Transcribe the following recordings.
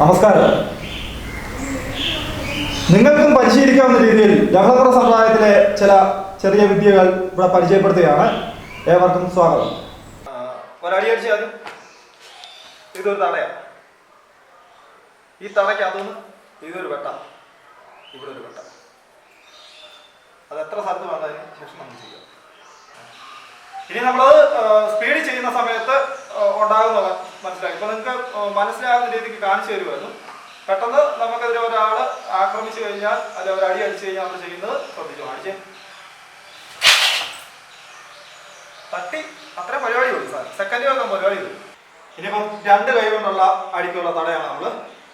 നമസ്കാരം. നിങ്ങൾക്കും പരിശീലിക്കാവുന്ന രീതിയിൽ ലഹളപുര സമുദായത്തിലെ ചില ചെറിയ വിദ്യകൾ ഇവിടെ പരിചയപ്പെടുത്തുകയാണ്. ഏവർക്കും സ്വാഗതം. ഒരടി അത് ഇതൊരു തടയാണ് ഈ തടയ്ക്ക് അതൊന്ന് ഇതൊരു വെട്ട. ഇവിടെ ഒരു വെട്ട. അത് എത്ര സ്ഥലത്ത് വേണ്ടതിന് ശേഷം നമുക്ക് ചെയ്യാം. ഇനി നമ്മൾ സ്പീഡ് ചെയ്യുന്ന സമയത്ത് ഉണ്ടാകുന്ന മനസ്സിലായി. ഇപ്പൊ നിങ്ങൾക്ക് മനസ്സിലാകുന്ന രീതിക്ക് കാണിച്ചു തരുമായിരുന്നു പെട്ടെന്ന് നമുക്കെതിരെ ഒരാൾ ആക്രമിച്ചു കഴിഞ്ഞാൽ അല്ലെ ഒരു അടി അടിച്ചു കഴിഞ്ഞാൽ നമ്മൾ ചെയ്യുന്നത് ശ്രദ്ധിച്ചു കാണിച്ചേ. തട്ടി. അത്രയും പരിപാടി ഉള്ളൂ സാർ. സെക്കൻഡ് വെക്കാൻ പരിപാടി ഉള്ളൂ. ഇനിയിപ്പം രണ്ട് കൈ കൊണ്ടുള്ള അടിക്കുള്ള തടയാണ് നമ്മൾ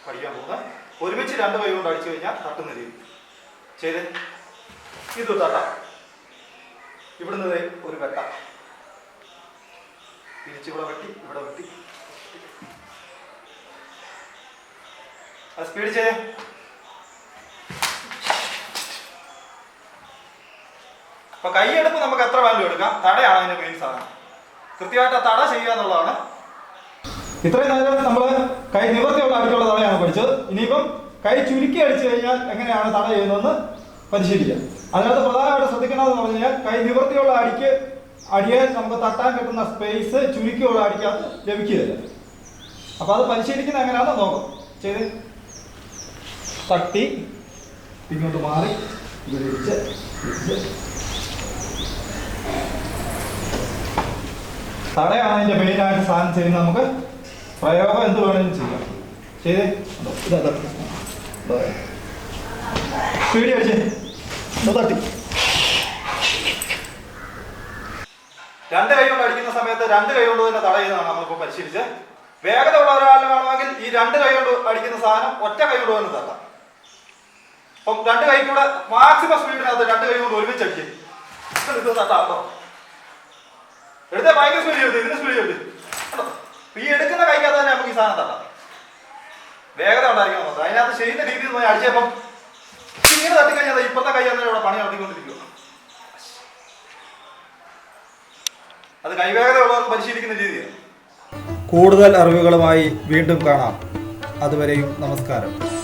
പഠിക്കാൻ പോകുന്നത്. ഒരുമിച്ച് രണ്ട് കൈ കൊണ്ട് അടിച്ചു കഴിഞ്ഞാൽ തട്ടുന്ന രീതി. ചെയ്ത്. ഇത് തട്ട. ഇവിടുന്ന് ഒരു വെട്ട. തിരിച്ചിവിടെ വെട്ടി ഇവിടെ വെട്ടി. സ്പീഡ് ചെയ്യേ അപ്പൊ കൈയെടുപ്പ് നമുക്ക് എത്ര വാല്യൂ എടുക്കാം? തടയാണ് അതിന്റെ മെയിൻ സാധനം. കൃത്യമായിട്ട് ആ തട ചെയ്യുക എന്നുള്ളതാണ്. ഇത്രയും നേരം നമ്മൾ കൈ നിവൃത്തിയുള്ള അടിക്കുള്ള തടയാണ് പഠിച്ചത്. ഇനിയിപ്പം കൈ ചുരുക്കി അടിച്ചു കഴിഞ്ഞാൽ എങ്ങനെയാണ് തട ചെയ്യുന്നതെന്ന് പരിശീലിക്കാം. അതിനകത്ത് പ്രധാനമായിട്ട് ശ്രദ്ധിക്കണമെന്ന് പറഞ്ഞു കഴിഞ്ഞാൽ കൈ നിവൃത്തിയുള്ള അടിക്ക് അടിയെ നമുക്ക് തട്ടാൻ കിട്ടുന്ന സ്പേസ് ചുരുക്കിയുള്ള അടിക്കകത്ത് ലഭിക്കുകയില്ല. അപ്പൊ അത് പരിശീലിക്കുന്ന എങ്ങനെയാണെന്ന് നോക്കാം. ചെയ്ത്. തട്ടി. ഇങ്ങോട്ട് മാറി. ഇവിടെ ഇടിച്ച് ഇടിച്ച് തടയാണ് അതിന്റെ മെയിൻ ആയിട്ട് സാധനം ചെയ്യുന്നത് നമുക്ക്. പ്രയോഗം എന്ത് വേണമെങ്കിലും ചെയ്യാം. ചെയ്തേ. സ്പീഡിൽ അടിച്ചേ. തട്ടി. രണ്ട് കൈ കൊണ്ട് അടിക്കുന്ന സമയത്ത് രണ്ട് കൈ കൊണ്ട് തന്നെ തടയുന്നതാണ് നമ്മളിപ്പോൾ പരിശീലിച്ച് വേഗത ഉള്ള ഒരാളിന് വേണമെങ്കിൽ ഈ രണ്ട് കൈ കൊണ്ട് അടിക്കുന്ന സാധനം ഒറ്റ കൈ കൊണ്ട് തന്നെ തട്ടാം. അപ്പം രണ്ട് കൈ കൂടെ മാക്സിമം സ്പീഡിനകത്ത് രണ്ട് കൈ കൊണ്ട് ഒരുമിച്ച് അടിക്കും. ഇത് തട്ടാം കേട്ടോ. എടുത്തേ ഭയങ്കര സ്പീഡ് എടുത്ത് ഇതിന് സ്പീഡ് കേട്ടോ? ഈ എടുക്കുന്ന കൈക്കകത്ത് തന്നെ നമുക്ക് ഈ സാധനം തട്ടാം. വേഗത ഉണ്ടായിരിക്കണം നോക്കാം അതിനകത്ത് ചെയ്യുന്ന രീതിയിൽ പോയി അടിച്ചപ്പം ഇങ്ങനെ തട്ടിക്കഴിഞ്ഞാൽ ഇപ്പുറത്തെ കൈ തന്നെ ഇവിടെ പണി നടത്തിക്കൊണ്ടിരിക്കുക അത് കൈവേഗത ഉള്ളവർ പരിശീലിക്കുന്ന രീതിയാണ്. കൂടുതൽ അറിവുകളുമായി വീണ്ടും കാണാം. അതുവരെയും നമസ്കാരം.